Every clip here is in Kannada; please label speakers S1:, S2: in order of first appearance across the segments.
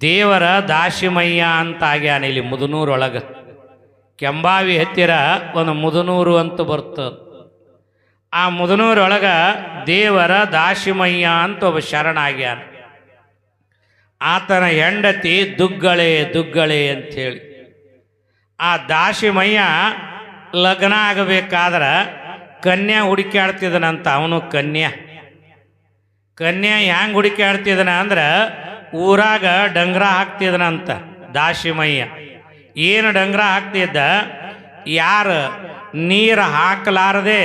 S1: ದೇವರ ದಾಶಿಮಯ್ಯ ಅಂತ ಆಗ್ಯಾನ ಇಲ್ಲಿ ಮುದುನೂರೊಳಗೆ. ಕೆಂಬಾವಿ ಹತ್ತಿರ ಒಂದು ಮುದನೂರು ಅಂತ ಬರ್ತದೆ ಆ ಮುದನೂರೊಳಗೆ ದೇವರ ದಾಶಿಮಯ್ಯ ಅಂತ ಒಬ್ಬ ಶರಣ ಆಗ್ಯಾನ. ಆತನ ಹೆಂಡತಿ ದುಗ್ಗಳೆ ದುಗ್ಗಳೆ ಅಂಥೇಳಿ. ಆ ದಾಶಿಮಯ್ಯ ಲಗ್ನ ಆಗಬೇಕಾದ್ರೆ ಕನ್ಯಾ ಹುಡುಕ್ಯಾಡ್ತಿದ್ದನಂತ ಅವನು ಕನ್ಯಾ. ಕನ್ಯಾ ಹ್ಯಾಂಗೆ ಹುಡುಕ್ಯಾಡ್ತಿದ್ದನ ಅಂದ್ರೆ ಊರಾಗ ಡಂಗ್ರ ಹಾಕ್ತಿದ್ನಂತ ದಾಶಿಮಯ್ಯ. ಏನು ಡಂಗ್ರ ಹಾಕ್ತಿದ್ದ? ಯಾರು ನೀರು ಹಾಕಲಾರದೆ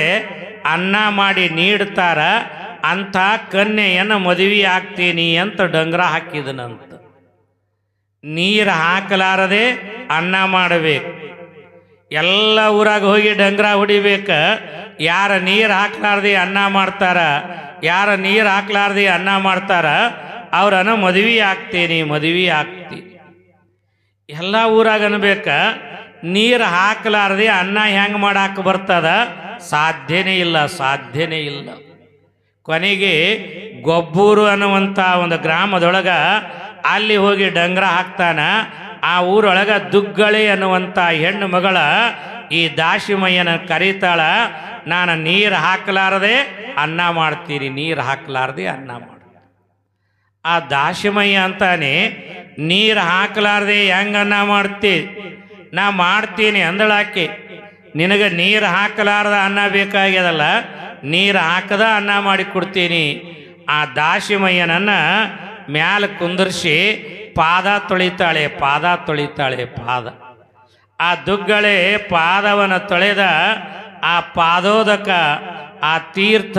S1: ಅನ್ನ ಮಾಡಿ ನೀಡ್ತಾರ, ಅಂಥ ಕನ್ಯೆಯನ್ನು ಮದುವೆ ಆಗ್ತೀನಿ ಅಂತ ಡಂಗ್ರ ಹಾಕಿದನಂತ. ನೀರು ಹಾಕಲಾರದೆ ಅನ್ನ ಮಾಡಬೇಕು. ಎಲ್ಲ ಊರಾಗ ಹೋಗಿ ಡಂಗ್ರ ಹೊಡಿಬೇಕು. ಯಾರ ನೀರು ಹಾಕ್ಲಾರ್ದೆ ಅನ್ನ ಮಾಡ್ತಾರ, ಯಾರ ನೀರು ಹಾಕ್ಲಾರ್ದೆ ಅನ್ನ ಮಾಡ್ತಾರ ಅವ್ರನ್ನ ಮದುವೆ ಆಗ್ತೀನಿ, ಮದುವೆ ಆಗ್ತಿ ಎಲ್ಲ ಊರಾಗ ಅನ್ಬೇಕ ನೀರು ಹಾಕಲಾರ್ದೆ ಅನ್ನ ಹೆಂಗೆ ಮಾಡಾಕ ಬರ್ತದ? ಸಾಧ್ಯನೇ ಇಲ್ಲ ಸಾಧ್ಯನೇ ಇಲ್ಲ. ಕೊನೆಗೆ ಗೊಬ್ಬೂರು ಅನ್ನುವಂಥ ಒಂದು ಗ್ರಾಮದೊಳಗ ಅಲ್ಲಿ ಹೋಗಿ ಡಂಗ್ರ ಹಾಕ್ತಾನ. ಆ ಊರೊಳಗ ದುಗ್ಗಳೆ ಅನ್ನುವಂಥ ಹೆಣ್ಣು ಮಗಳ ಈ ದಾಶಿಮಯ್ಯನ ಕರೀತಾಳ, ನಾನು ನೀರು ಹಾಕಲಾರದೆ ಅನ್ನ ಮಾಡ್ತೀನಿ, ನೀರು ಹಾಕಲಾರದೆ ಅನ್ನ ಮಾಡಿ ಆ ದಾಶಮಯ್ಯ ಅಂತಾನೆ, ನೀರು ಹಾಕಲಾರ್ದೆ ಹೆಂಗೆ ಅನ್ನ ಮಾಡ್ತಿ? ನಾ ಮಾಡ್ತೀನಿ ಅಂದಳಾಕೆ ನಿನಗೆ ನೀರು ಹಾಕಲಾರ್ದ ಅನ್ನ ಬೇಕಾಗ್ಯದಲ್ಲ, ನೀರು ಹಾಕದ ಅನ್ನ ಮಾಡಿ ಕೊಡ್ತೀನಿ. ಆ ದಾಶಿಮಯ್ಯನನ್ನು ಮ್ಯಾಲ ಕುಂದರ್ಸಿ ಪಾದ ತೊಳಿತಾಳೆ ಪಾದ ತೊಳಿತಾಳೆ, ಪಾದ. ಆ ದುಗ್ಗಳೆ ಪಾದವನ ತೊಳೆದ ಆ ಪಾದೋದಕ, ಆ ತೀರ್ಥ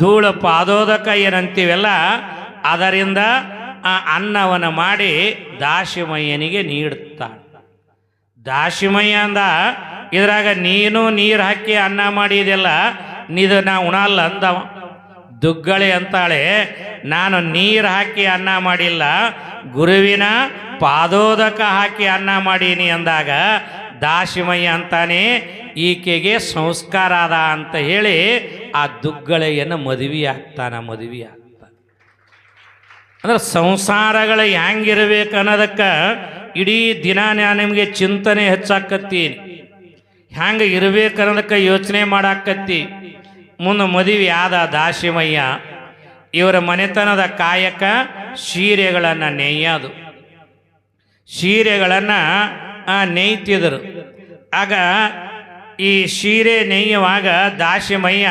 S1: ಧೂಳ ಪಾದೋದಕ ಏನಂತೀವಲ್ಲ ಅದರಿಂದ ಆ ಅನ್ನವನ್ನು ಮಾಡಿ ದಾಶಿಮಯ್ಯನಿಗೆ ನೀಡುತ್ತಾಳೆ ದಾಶಿಮಯ್ಯ ಅಂದ, ಇದ್ರಾಗ ನೀನು ನೀರು ಹಾಕಿ ಅನ್ನ ಮಾಡಿದೆಲ್ಲ, ಇದು ನಾ ಉಣಲ್ಲ ಅಂದವ. ದುಗ್ಗಳೆ ಅಂತಾಳೆ, ನಾನು ನೀರು ಹಾಕಿ ಅನ್ನ ಮಾಡಿಲ್ಲ, ಗುರುವಿನ ಪಾದೋದಕ ಹಾಕಿ ಅನ್ನ ಮಾಡೀನಿ ಅಂದಾಗ ದಾಶಿಮಯ್ಯ ಅಂತಾನೆ, ಈಕೆಗೆ ಸಂಸ್ಕಾರ ಅದ ಅಂತ ಹೇಳಿ ಆ ದುಗ್ಗಳೆಯನ್ನು ಮದುವೆ ಆಗ್ತಾನ ಮದುವೆ ಆಗ್ತಾನ ಅಂದ್ರೆ ಸಂಸಾರಗಳು ಹೆಂಗಿರ್ಬೇಕು ಅನ್ನೋದಕ್ಕೆ ಇಡೀ ದಿನ ನಾ ನಿಮಗೆ ಚಿಂತನೆ ಹೆಚ್ಚಾಕತ್ತಿ ಹೆಂಗೆ ಇರ್ಬೇಕು ಅನ್ನೋದಕ್ಕೆ ಯೋಚನೆ ಮಾಡಾಕತ್ತಿ. ಮುಂದೆ ಮದುವೆ ಆದ ದಾಶಿಮಯ್ಯ ಇವರ ಮನೆತನದ ಕಾಯಕ ಸೀರೆಗಳನ್ನು ನೇಯ್ಯೋದು. ಸೀರೆಗಳನ್ನು ನೇಯ್ತಿದ್ರು. ಆಗ ಈ ಸೀರೆ ನೇಯುವಾಗ ದಾಶಿಮಯ್ಯ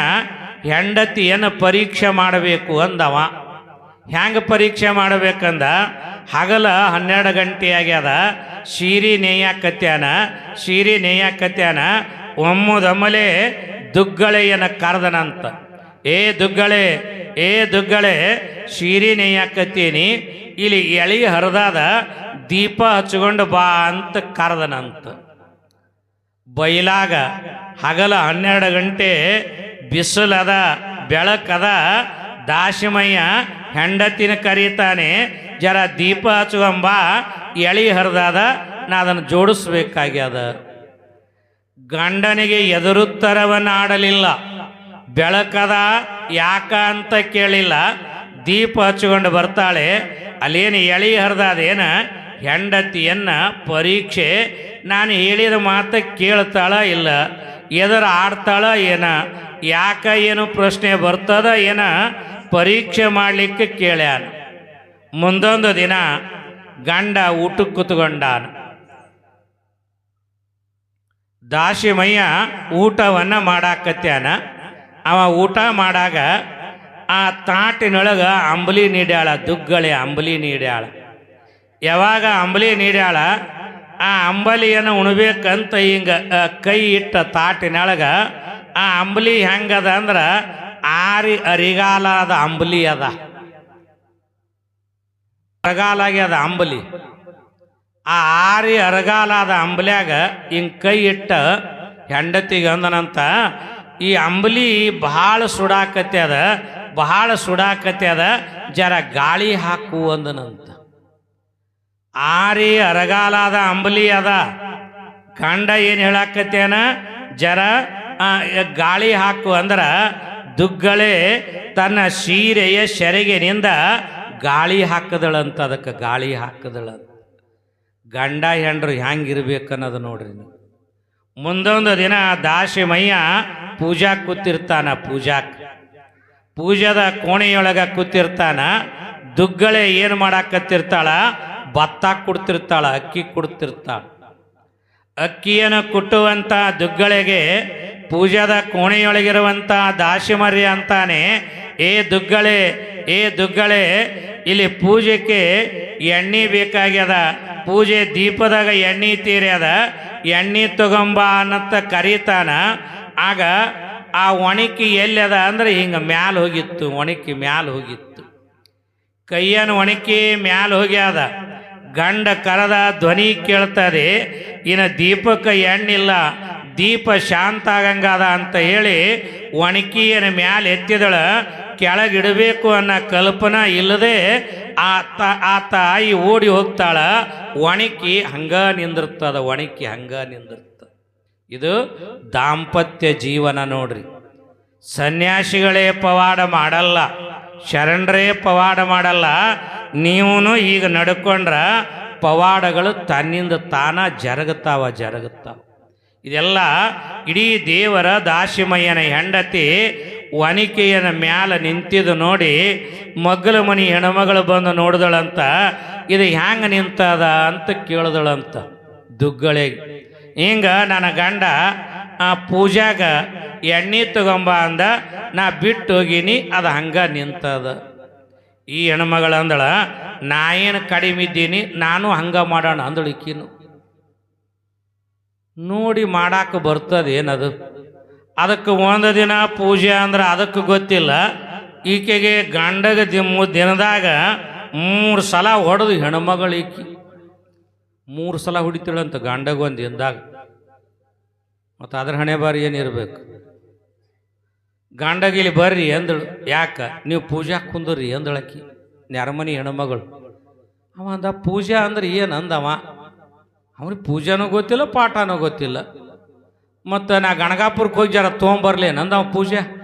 S1: ಹೆಂಡತಿಯನ್ನು ಪರೀಕ್ಷೆ ಮಾಡಬೇಕು ಅಂದವ. ಹೆಂಗೆ ಪರೀಕ್ಷೆ ಮಾಡಬೇಕಂದ? ಹಗಲ ಹನ್ನೆರಡು ಗಂಟೆ ಆಗ್ಯದ ಶೀರಿ ನೇಯಾಕತ್ಯಾನ ಶೀರಿ ನೇಯಾಕತ್ಯಾನ ಒಮ್ಮದೊಮ್ಮಲೆ ದುಗ್ಗಳೆಯನ್ನು ಕರೆದನಂತ. ಏ ದುಗ್ಗಳೆ ಏ ದುಗ್ಗಳೆ, ಶೀರಿ ನೇಯಾಕತ್ತೀನಿ ಇಲ್ಲಿ ಎಳಿ ಹರಿದಾದ ದೀಪ ಹಚ್ಕೊಂಡು ಬಾ ಅಂತ ಕರೆದನಂತ. ಬೈಲಾಗ ಹಗಲ ಹನ್ನೆರಡು ಗಂಟೆ ಬಿಸಿಲದ, ಬೆಳಕದ ದಾಶಿಮಯ್ಯ ಹೆಂಡತಿನ ಕರೀತಾನೆ, ಜರ ದೀಪ ಹಚ್ಚುವಂಬ, ಎಳಿ ಹರಿದಾದ, ನಾ ಅದನ್ನು ಜೋಡಿಸ್ಬೇಕಾಗ್ಯದ. ಗಂಡನಿಗೆ ಎದುರುತ್ತರವನ್ನು ಆಡಲಿಲ್ಲ ಬೆಳಕದ ಯಾಕ ಅಂತ ಕೇಳಿಲ್ಲ. ದೀಪ ಹಚ್ಚಿಕೊಂಡು ಬರ್ತಾಳೆ. ಅಲ್ಲೇನು ಎಳಿ ಹರಿದಾದೇನ? ಹೆಂಡತಿಯನ್ನ ಪರೀಕ್ಷೆ, ನಾನು ಹೇಳಿದ ಮಾತು ಕೇಳ್ತಾಳ ಇಲ್ಲ? ಎದುರು ಆಡ್ತಾಳ ಏನ? ಯಾಕ ಏನು ಪ್ರಶ್ನೆ ಬರ್ತದ ಏನ? ಪರೀಕ್ಷೆ ಮಾಡಲಿಕ್ಕೆ ಕೇಳ್ಯಾನ. ಮುಂದೊಂದು ದಿನ ಗಂಡ ಊಟಕ್ಕೆ ಕೂತ್ಕೊಂಡಾನ. ದಾಶಿಮಯ್ಯ ಊಟವನ್ನು ಮಾಡಾಕತ್ಯಾನ. ಅವ ಊಟ ಮಾಡಾಗ ಆ ತಾಟಿನೊಳಗೆ ಅಂಬಲಿ ನೀಡ್ಯಾಳ, ದುಗ್ಗಳೆ ಅಂಬಲಿ ನೀಡ್ಯಾಳ. ಯಾವಾಗ ಅಂಬಲಿ ನೀಡ್ಯಾಳ, ಆ ಅಂಬಲಿಯನ್ನು ಉಣ್ಬೇಕಂತ ಹಿಂಗ ಕೈ ಇಟ್ಟ ತಾಟಿನೊಳಗೆ ಆ ಅಂಬಲಿ ಹೆಂಗದ ಅಂದ್ರೆ ಆರಿ ಅರಿಗಾಲದ ಅಂಬಲಿ ಅದ. ಅರಗಾಲಾಗ್ಯದ ಅಂಬಲಿ. ಆ ಆರಿ ಅರಗಾಲಾದ ಅಂಬಲಿಯಾಗ ಹಿಂಗೆ ಕೈ ಇಟ್ಟ ಹೆಂಡತಿಗೆ ಅಂದನಂತ, ಈ ಅಂಬಲಿ ಬಹಳ ಸುಡಾಕತ್ಯದ ಬಹಳ ಅದ, ಜರ ಗಾಳಿ ಹಾಕು ಅಂದನಂತ. ಆರಿ ಅರಗಾಲಾದ ಅಂಬಲಿ ಅದ. ಕಂಡ ಏನು ಹೇಳಾಕತ್ತೇನ, ಜರ ಗಾಳಿ ಹಾಕು ಅಂದ್ರ ದುಗ್ಗಳೆ ತನ್ನ ಸೀರೆಯ ಸೆರಗಿನಿಂದ ಗಾಳಿ ಹಾಕದಳಂತ, ಅದಕ್ಕೆ ಗಾಳಿ ಹಾಕದಳಂತ ಗಂಡ ಹೆಂಡ್ರು ಹ್ಯಾಂಗಿರ್ಬೇಕು ಅನ್ನೋದು ನೋಡ್ರಿ ನೀವು. ಮುಂದೊಂದು ದಿನ ದಾಸಿ ಮಯ್ಯ ಪೂಜಾ ಕೂತಿರ್ತಾನ, ಪೂಜಾಕ್. ಪೂಜಾದ ಕೋಣೆಯೊಳಗ ಕೂತಿರ್ತಾನ, ದುಗ್ಗಳೆ ಏನು ಮಾಡಾಕತ್ತಿರ್ತಾಳ, ಭತ್ತ ಕೊಡ್ತಿರ್ತಾಳ, ಅಕ್ಕಿ ಕೊಡ್ತಿರ್ತಾಳ. ಅಕ್ಕಿಯನ್ನು ಕುಟ್ಟುವಂಥ ದುಗ್ಗಳೆಗೆ ಪೂಜಾದ ಕೋಣೆಯೊಳಗಿರುವಂಥ ದಾಸಿಮರ್ಯ ಅಂತಾನೆ, ಏ ದುಗ್ಗಳೆ ಏ ದುಗ್ಗಳೆ, ಇಲ್ಲಿ ಪೂಜೆಗೆ ಎಣ್ಣೆ ಬೇಕಾಗ್ಯದ, ಪೂಜೆ ದೀಪದಾಗ ಎಣ್ಣೆ ತೀರ್ಯದ ಎಣ್ಣೆ ತಗೊಂಬ ಅನ್ನತ್ತ ಕರೀತಾನ, ಆಗ ಆ ಒಣಕಿ ಎಲ್ಲದ ಅಂದ್ರೆ ಹಿಂಗೆ ಮ್ಯಾಲ ಹೋಗಿತ್ತು, ಒಣಕಿ ಮ್ಯಾಲ ಹೋಗಿತ್ತು. ಕೈಯನ್ನು ಒಣಕಿ ಮ್ಯಾಲ ಹೋಗ್ಯಾದ, ಗಂಡ ಕರದ ಧ್ವನಿ ಕೇಳ್ತದೆ, ಇನ್ನು ದೀಪಕ್ಕೆ ಎಣ್ಣಿಲ್ಲ ದೀಪ ಶಾಂತ ಆಗಂಗಾದ ಅಂತ ಹೇಳಿ ಒಣಕಿಯನ ಮ್ಯಾಲೆ ಎತ್ತಿದಳ. ಕೆಳಗಿಡಬೇಕು ಅನ್ನೋ ಕಲ್ಪನಾ ಇಲ್ಲದೆ ಆ ತ, ಆ ತಾಯಿ ಓಡಿ ಹೋಗ್ತಾಳ. ಒಣಕಿ ಹಂಗ ನಿಂದಿರ್ತದ, ಒಣಕಿ ಹಂಗ ನಿಂದಿರ್ತ. ಇದು ದಾಂಪತ್ಯ ಜೀವನ ನೋಡ್ರಿ. ಸನ್ಯಾಸಿಗಳೇ ಪವಾಡ ಮಾಡಲ್ಲ, ಶರಣರೇ ಪವಾಡ ಮಾಡಲ್ಲ. ನೀವು ಈಗ ನಡ್ಕೊಂಡ್ರ ಪವಾಡಗಳು ತನ್ನಿಂದ ತಾನ ಜರಗುತ್ತಾವ ಜರಗುತ್ತಾವ ಇದೆಲ್ಲ ಇಡೀ ದೇವರ ದಾಶಿಮಯ್ಯನ ಹೆಂಡತಿ ವನಿಕೆಯನ ಮ್ಯಾಲ ನಿಂತಿದ್ದು ನೋಡಿ ಮಗ್ಗಲ ಮನಿ ಹೆಣ್ಮಗಳು ಬಂದು ನೋಡಿದಳಂತ, ಇದು ಹ್ಯಾಂಗ ನಿಂತದ ಅಂತ ಕೇಳಿದಳಂತ ದುಗ್ಗಳಿಗೆ ಹಿಂಗ ನನ್ನ ಗಂಡ ಆ ಪೂಜಾಗ ಎಣ್ಣೆ ತಗೊಂಬ ಅಂದ, ನಾ ಬಿಟ್ಟು ಹೋಗಿನಿ, ಅದು ಹಂಗ ನಿಂತದ. ಈ ಹೆಣ್ಮಗಳಂದಳ, ನಾ ಏನು ಕಡಿಮೆ ಇದ್ದೀನಿ, ನಾನು ಹಂಗ ಮಾಡೋಣ ಅಂದಳು ಈಕಿನು. ನೋಡಿ ಮಾಡಾಕ ಬರ್ತದ ಏನದು? ಅದಕ್ಕೆ ಒಂದು ದಿನ ಪೂಜೆ ಅಂದ್ರೆ ಅದಕ್ಕೆ ಗೊತ್ತಿಲ್ಲ. ಈಕೆಗೆ ಗಂಡಗ ದಿಮ್ಮು ದಿನದಾಗ ಮೂರು ಸಲ ಹೊಡೆದು ಹೆಣ್ಮಗಳು ಈಕಿ. ಮೂರು ಸಲ ಹೊಡಿತಾಳಂತ ಗಂಡಗ ಒಂದು ದಿನದಾಗ. ಮತ್ತು ಅದ್ರ ಹಣೆ ಬಾರಿ ಏನಿರಬೇಕು ಗಂಡಗಿಲಿ ಬರ್ರಿ ಅಂದಳು. ಯಾಕ? ನೀವು ಪೂಜಾ ಕುಂದ್ರಿ ಅಂದಳಕಿ. ನೆರಮನಿ ಹೆಣ್ಮಗಳು. ಅವ ಅಂದ ಪೂಜಾ ಅಂದ್ರೆ ಏನು ಅಂದವ ಅವ್ನಿಗೆ ಪೂಜೆನೂ ಗೊತ್ತಿಲ್ಲ, ಪಾಠನೂ ಗೊತ್ತಿಲ್ಲ. ಮತ್ತು ನಾ ಗಣಗಾಪುರಕ್ಕೆ ಹೋಗಿ ಜರ ತೊಗೊಂಬರ್ಲಿ ನಂದವ ಪೂಜೆ.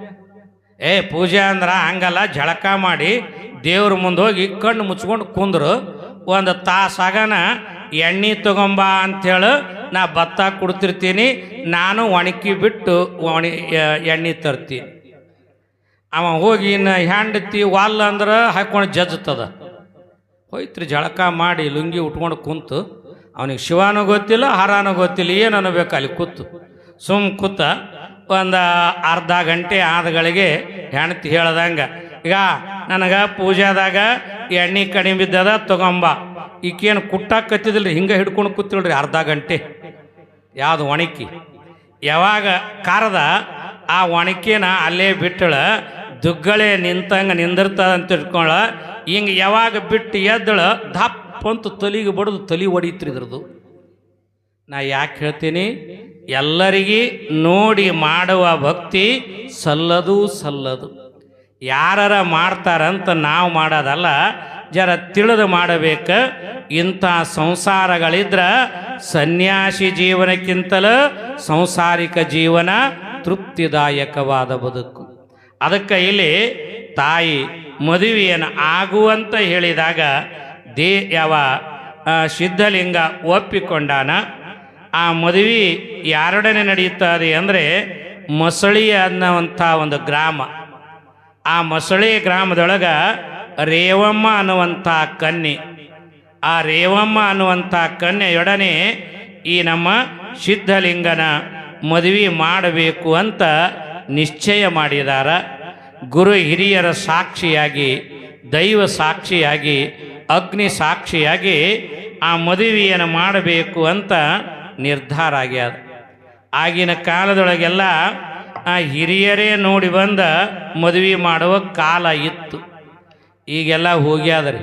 S1: ಏ, ಪೂಜೆ ಅಂದ್ರೆ ಹಂಗಲ್ಲ ಜಳಕ ಮಾಡಿ ದೇವ್ರ ಮುಂದೆ ಹೋಗಿ ಕಣ್ಣು ಮುಚ್ಕೊಂಡು ಕುಂದ್ರು. ಒಂದು ತಾಸಾಗನ ಎಣ್ಣೆ ತಗೊಂಬ ಅಂಥೇಳಿ ನಾ ಭತ್ತ ಕುಡ್ತಿರ್ತೀನಿ, ನಾನು ಒಣಕಿ ಬಿಟ್ಟು ಒಣಿ ಎಣ್ಣೆ ತರ್ತಿ. ಅವ ಹೋಗಿ ಇನ್ನು ಹೆಂಡತಿ ವಾಲ್ ಅಂದ್ರೆ ಹಾಕೊಂಡು ಜಜ್ತದ ಹೋಯ್ತು ಜಳಕ ಮಾಡಿ ಲುಂಗಿ ಉಟ್ಕೊಂಡು ಕುಂತು. ಅವನಿಗೆ ಶಿವನೂ ಗೊತ್ತಿಲ್ಲ, ಹರಾನೂ ಗೊತ್ತಿಲ್ಲ ಏನು ಅನ್ನಬೇಕು ಅಲ್ಲಿ ಕೂತು. ಸುಮ್ ಕೂತ ಒಂದು ಅರ್ಧ ಗಂಟೆ ಆದಗಳಿಗೆ ಹೆಣ್ತಿ ಹೇಳ್ದಂಗೆ, ಈಗ ನನಗೆ ಪೂಜಾದಾಗ ಎಣ್ಣೆ ಕಡಿಮೆ ಬಿದ್ದದ, ತಗೊಂಬ. ಈಕೇನು ಕುಟ್ಟಾಕತ್ತಿದಿಲ್ರಿ ಹಿಂಗೆ ಹಿಡ್ಕೊಂಡು ಕೂತಿಳ್ರಿ ಅರ್ಧ ಗಂಟೆ. ಯಾವುದು ಒಣಕಿ. ಯಾವಾಗ ಕಾರದ, ಆ ಒಣಕಿನ ಅಲ್ಲೇ ಬಿಟ್ಟಳ, ದುಗ್ಗಳೆ ನಿಂತಂಗೆ ನಿಂದಿರ್ತದ ಅಂತ ಇಟ್ಕೊಳ ಹಿಂಗೆ ಯಾವಾಗ ಬಿಟ್ಟು ಎದ್ದಳು ದಪ್ಪ ಅಂತ ತಲೆಗೆ ಬಡಿದು ತಲೆ ಹೊಡೀತ್ರಿ ಇದ್ರದ್ದು ನಾ ಯಾಕೆ ಹೇಳ್ತೀನಿ? ಎಲ್ಲರಿಗೆ ನೋಡಿ ಮಾಡುವ ಭಕ್ತಿ ಸಲ್ಲದು ಸಲ್ಲದು. ಯಾರರ ಮಾಡ್ತಾರಂತ ನಾವು ಮಾಡೋದಲ್ಲ, ಜರ ತಿಳಿದು ಮಾಡಬೇಕು. ಇಂಥ ಸಂಸಾರಗಳಿದ್ರೆ ಸನ್ಯಾಸಿ ಜೀವನಕ್ಕಿಂತಲೂ ಸಂಸಾರಿಕ ಜೀವನ ತೃಪ್ತಿದಾಯಕವಾದ ಬದುಕು. ಅದಕ್ಕೆ ಇಲ್ಲಿ ತಾಯಿ ಮದುವೆಯನ್ನು ಆಗುವಂತ ಹೇಳಿದಾಗ ದೇ ಯಾವ ಸಿದ್ಧಲಿಂಗ ಒಪ್ಪಿಕೊಂಡಾನ, ಆ ಮದುವೆ ಯಾರೊಡನೆ ನಡೆಯುತ್ತದೆ ಅಂದರೆ ಮೊಸಳಿ ಅನ್ನುವಂಥ ಒಂದು ಗ್ರಾಮ. ಆ ಮೊಸಳಿ ಗ್ರಾಮದೊಳಗೆ ರೇವಮ್ಮ ಅನ್ನುವಂಥ ಕನ್ನಿ ಆ ರೇವಮ್ಮ ಅನ್ನುವಂಥ ಕನ್ಯೆಯೊಡನೆ ಈ ನಮ್ಮ ಸಿದ್ಧಲಿಂಗನ ಮದುವೆ ಮಾಡಬೇಕು ಅಂತ ನಿಶ್ಚಯ ಮಾಡಿದಾರ. ಗುರು ಹಿರಿಯರ ಸಾಕ್ಷಿಯಾಗಿ, ದೈವ ಸಾಕ್ಷಿಯಾಗಿ ಅಗ್ನಿ ಸಾಕ್ಷಿಯಾಗಿ ಆ ಮದುವೆಯನ್ನು ಮಾಡಬೇಕು ಅಂತ ನಿರ್ಧಾರ ಆಗ್ಯದ. ಆಗಿನ ಕಾಲದೊಳಗೆಲ್ಲ ಆ ಹಿರಿಯರೇ ನೋಡಿ ಬಂದ ಮದುವೆ ಮಾಡುವ ಕಾಲ ಇತ್ತು. ಈಗೆಲ್ಲ ಹೋಗ್ಯಾದ್ರಿ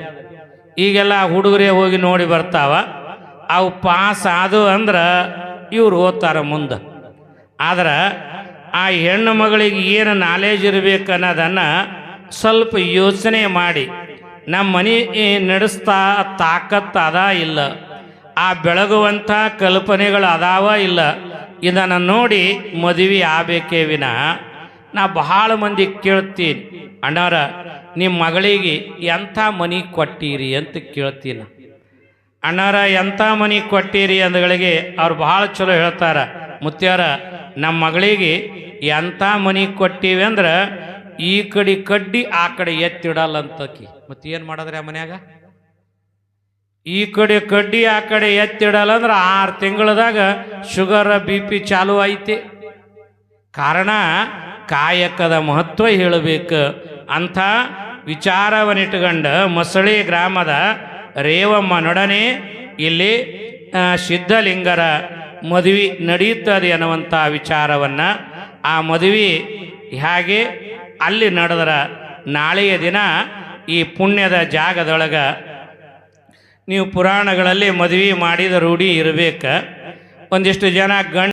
S1: ಈಗೆಲ್ಲ ಹುಡುಗರೇ ಹೋಗಿ ನೋಡಿ ಬರ್ತಾವ. ಅವು ಪಾಸ್ ಆದು ಅಂದ್ರೆ ಇವ್ರು ಓದ್ತಾರ ಮುಂದೆ. ಆದ್ರೆ ಆ ಹೆಣ್ಣು ಮಗಳಿಗೆ ಏನು ನಾಲೇಜ್ ಇರಬೇಕು ಅನ್ನೋದನ್ನು ಸ್ವಲ್ಪ ಯೋಚನೆ ಮಾಡಿ ನಮ್ಮ ಮನೆ ನಡೆಸ್ತಾ ತಾಕತ್ತು ಅದ ಇಲ್ಲ. ಆ ಬೆಳಗುವಂಥ ಕಲ್ಪನೆಗಳು ಅದಾವ ಇಲ್ಲ. ಇದನ್ನು ನೋಡಿ ಮದುವೆ ಆಗಬೇಕೇ ವಿನ ನಾ ಬಹಳ ಮಂದಿ ಕೇಳ್ತೀನಿ. ಅಣ್ಣಾರ ನಿಮ್ಮ ಮಗಳಿಗೆ ಎಂಥ ಮನಿ ಕೊಟ್ಟೀರಿ ಅಂತ ಕೇಳ್ತೀನಿ. ಅಣ್ಣಾರ, ಎಂಥ ಮನಿ ಕೊಟ್ಟೀರಿ ಅಂದಗಳಿಗೆ ಅವ್ರು ಭಾಳ ಚಲೋ ಹೇಳ್ತಾರ. ಮುತ್ಯಾರ ನಮ್ಮ ಮಗಳಿಗೆ ಎಂಥ ಮನಿ ಕೊಟ್ಟೀವಿ ಅಂದ್ರೆ ಈ ಕಡೆ ಕಡ್ಡಿ, ಆ ಕಡೆ ಎತ್ತಿಡಲ್ಲ ಅಂತಕಿ ಮತ್ತೆ ಏನು ಮಾಡಿದ್ರೆ ಆ ಮನ್ಯಾಗ? ಈ ಕಡೆ ಕಡ್ಡಿ, ಆ ಕಡೆ ಎತ್ತಿಡಲ್ಲ ಅಂದ್ರೆ ಆರು ತಿಂಗಳದಾಗ ಶುಗರ್, ಬಿ ಪಿ ಚಾಲು ಐತಿ. ಕಾರಣ ಕಾಯಕದ ಮಹತ್ವ ಹೇಳಬೇಕು. ಅಂಥ ವಿಚಾರವನ್ನಿಟ್ಟುಕೊಂಡು ಮೊಸಳೆ ಗ್ರಾಮದ ರೇವಮ್ಮ ನೊಡನೆ ಇಲ್ಲಿ ಸಿದ್ಧಲಿಂಗರ ಮದುವೆ ನಡೆಯುತ್ತದೆ ಅನ್ನುವಂಥ ವಿಚಾರವನ್ನು ಆ ಮದುವೆ ಹೇಗೆ ಅಲ್ಲಿ ನಡೆದ್ರ ನಾಳೆಯ ದಿನ ಈ ಪುಣ್ಯದ ಜಾಗದೊಳಗೆ ನೀವು ಪುರಾಣಗಳಲ್ಲಿ ಮದುವೆ ಮಾಡಿದ ರೂಢಿ ಇರಬೇಕು. ಒಂದಿಷ್ಟು ಜನ ಗಂಡ